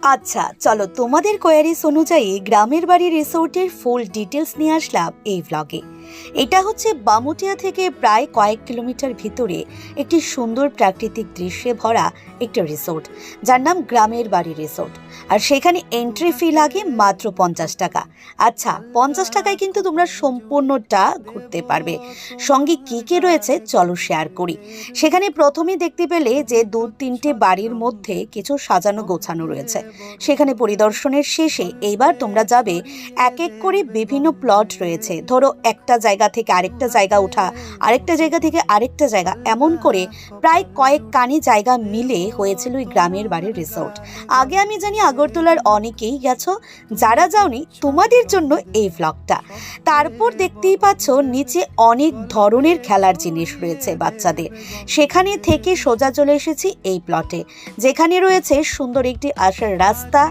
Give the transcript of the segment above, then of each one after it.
আচ্ছা চলো তোমাদের কোয়ারিস অনুযায়ী গ্রামের বাড়ি রিসোর্টের ফুল ডিটেলস নিয়ে আসলাম এই ব্লগে এটা হচ্ছে বামুটিয়া থেকে প্রায় কয়েক কিলোমিটার ভিতরে একটি সুন্দর প্রাকৃতিক দৃশ্যে ভরা একটা রিসোর্ট যার নাম গ্রামের বাড়ি রিসোর্ট আর সেখানে এন্ট্রি ফি লাগে মাত্র পঞ্চাশ টাকা। আচ্ছা পঞ্চাশ টাকায় কিন্তু তোমরা সম্পূর্ণটা ঘুরতে পারবে। সঙ্গে কি কি রয়েছে চলো শেয়ার করি। সেখানে প্রথমে দেখতে পেলে যে দু তিনটে বাড়ির মধ্যে কিছু সাজানো গোছানো রয়েছে। সেখানে পরিদর্শনের শেষে এইবার তোমরা যাবে এক এক করে বিভিন্ন প্লট রয়েছে। ধরো একটা জায়গা থেকে আরেকটা জায়গা ওঠা, আরেকটা জায়গা থেকে আরেকটা জায়গা, এমন করে প্রায় কয়েক কানি জায়গা মিলে হয়েছিল ওই গ্রামের বাড়ির রিসোর্ট আগে আমি জানি আগরতলার অনেকেই গেছো, যারা যাওনি তোমাদের জন্য এই ব্লগটা তারপর দেখতেই পাচ্ছ নিচে অনেক ধরনের খেলার জিনিস রয়েছে বাচ্চাদের। সেখানে থেকে সোজা চলে এসেছি এই প্লটে যেখানে রয়েছে সুন্দর একটি আসার রাস্তা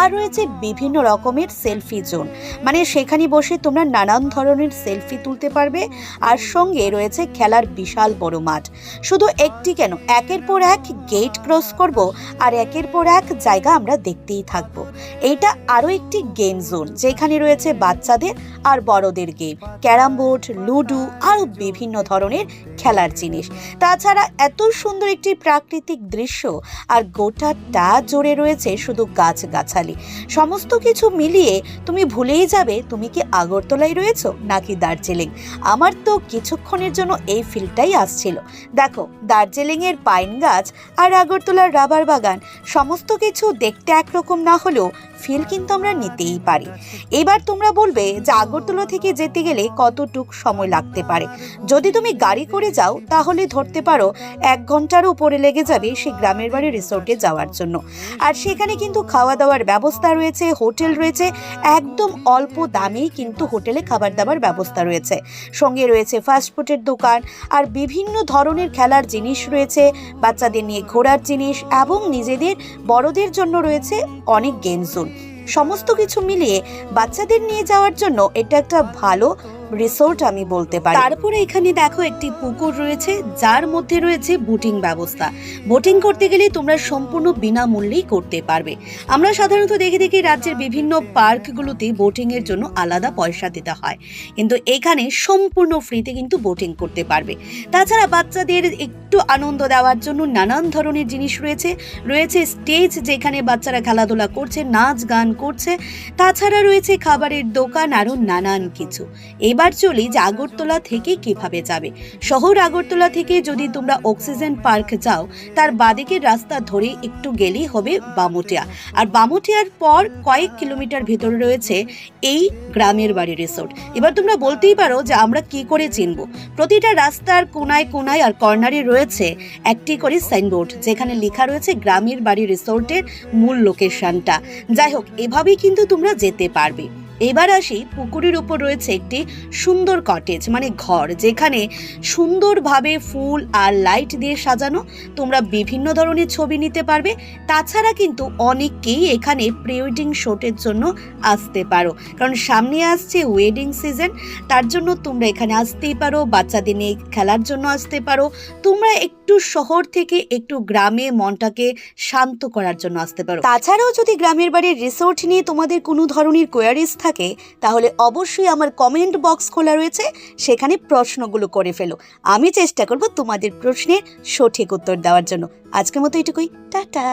আর রয়েছে বিভিন্ন রকমের সেলফি জোন মানে সেখানে বসে তোমরা নানান ধরনের সেলফি তুলতে পারবে আর সঙ্গে রয়েছে খেলার বিশাল বড় মাঠ। শুধু একটি কেন, একের পর এক গেট ক্রস করব আর একের পর এক জায়গা আমরা দেখতেই থাকব। এইটা আরও একটি গেম জোন যেখানে রয়েছে বাচ্চাদের আর বড়দের গেম ক্যারাম বোর্ড, লুডো আরও বিভিন্ন ধরনের খেলার জিনিস। তাছাড়া এত সুন্দর একটি প্রাকৃতিক দৃশ্য আর গোটাটা জোরে রয়েছে শুধু গাছগাছালি। সমস্ত কিছু মিলিয়ে তুমি ভুলেই যাবে তুমি কি আগরতলায় রয়েছো নাকি দার্জিলিং। আমার তো কিছুক্ষণের জন্য এই ফিলটাই আসছিল। দেখো, দার্জিলিংয়ের পাইন গাছ আর আগরতলার রাবার বাগান, সমস্ত কিছু দেখতে একরকম না হলেও ফিল কিন্তু আমরা নিতেই পারি। এবার তোমরা বলবে যে আগরতলা থেকে যেতে গেলে কতটুক সময় লাগতে পারে? যদি তুমি গাড়ি করে যাও, তাহলে ধরতে পারো এক ঘণ্টার উপরে লেগে যাবে সেই গ্রামের বাড়ি রিসোর্টে যাওয়ার জন্য। আর সেখানে কিন্তু খাওয়া দাওয়ার ব্যবস্থা রয়েছে, হোটেল রয়েছে, একদম অল্প দামেই কিন্তু হোটেলে খাবার দাবার ব্যবস্থা রয়েছে। সঙ্গে রয়েছে ফাস্টফুডের দোকান, আর বিভিন্ন ধরনের খেলার জিনিস রয়েছে, বাচ্চাদের নিয়ে ঘোরার জিনিস এবং নিজেদের বড়দের জন্য রয়েছে অনেক গেম জোন সমস্ত কিছু মিলিয়ে বাচ্চাদের নিয়ে যাওয়ার জন্য এটা একটা ভালো রিসোর্ট আমি বলতে পারি। তারপরে এখানে দেখো একটি পুকুর রয়েছে, যার মধ্যে রয়েছে বোটিং ব্যবস্থা। বোটিং করতে গেলে তোমরা সম্পূর্ণ বিনামূল্যেই করতে পারবে। আমরা সাধারণত দেখে দেখি রাজ্যের বিভিন্ন পার্কগুলোতে বোটিং এর জন্য আলাদা পয়সা দিতে হয়। কিন্তু এখানে সম্পূর্ণ ফ্রিতে কিন্তু বোটিং করতে পারবে। তাছাড়া বাচ্চাদের একটু আনন্দ দেওয়ার জন্য নানান ধরনের জিনিস রয়েছে। রয়েছে স্টেজ যেখানে বাচ্চারা খেলাধুলা করছে, নাচ গান করছে। তাছাড়া রয়েছে খাবারের দোকান আরও নানান কিছু। এবার চলি যে আগরতলা থেকে কীভাবে যাবে। শহর আগরতলা থেকে যদি তোমরা অক্সিজেন পার্ক যাও, তার বাদিকের রাস্তা ধরে একটু গেলেই হবে বামুটিয়া। আর বামুটিয়ার পর কয়েক কিলোমিটার ভেতরে রয়েছে এই গ্রামের বাড়ি রিসোর্ট এবার তোমরা বলতেই পারো যে আমরা কি করে চিনব। প্রতিটা রাস্তার কোনায় কোনায় আর কর্নারে রয়েছে একটি করে সাইনবোর্ড, যেখানে লেখা রয়েছে গ্রামের বাড়ি রিসোর্টের মূল লোকেশনটা যাই হোক, এভাবেই কিন্তু তোমরা যেতে পারবে। এবার আসি পুকুরের উপর রয়েছে একটি সুন্দর কটেজ মানে ঘর, যেখানে সুন্দরভাবে ফুল আর লাইট দিয়ে সাজানো। তোমরা বিভিন্ন ধরনের ছবি নিতে পারবে। তাছাড়া কিন্তু অনেকেই এখানে প্রি ওয়েডিং শুটের জন্য আসতে পারো। কারণ সামনে আসছে ওয়েডিং সিজন তার জন্য তোমরা এখানে আসতেই পারো, বাচ্চাদের নিয়ে খেলার জন্য আসতে পারো। তোমরা একটু শহর থেকে একটু গ্রামে মনটাকে শান্ত করার জন্য আসতে পারো। তাছাড়াও যদি গ্রামের বাড়ির রিসোর্ট নিয়ে তোমাদের কোনো ধরনের কোয়ারিজ থাকে, তাহলে অবশ্যই আমার কমেন্ট বক্স খোলা রয়েছে, সেখানে প্রশ্নগুলো করে ফেলো। আমি চেষ্টা করব তোমাদের প্রশ্নের সঠিক উত্তর দেওয়ার জন্য। আজকের মতো এটুকুই। টাটা!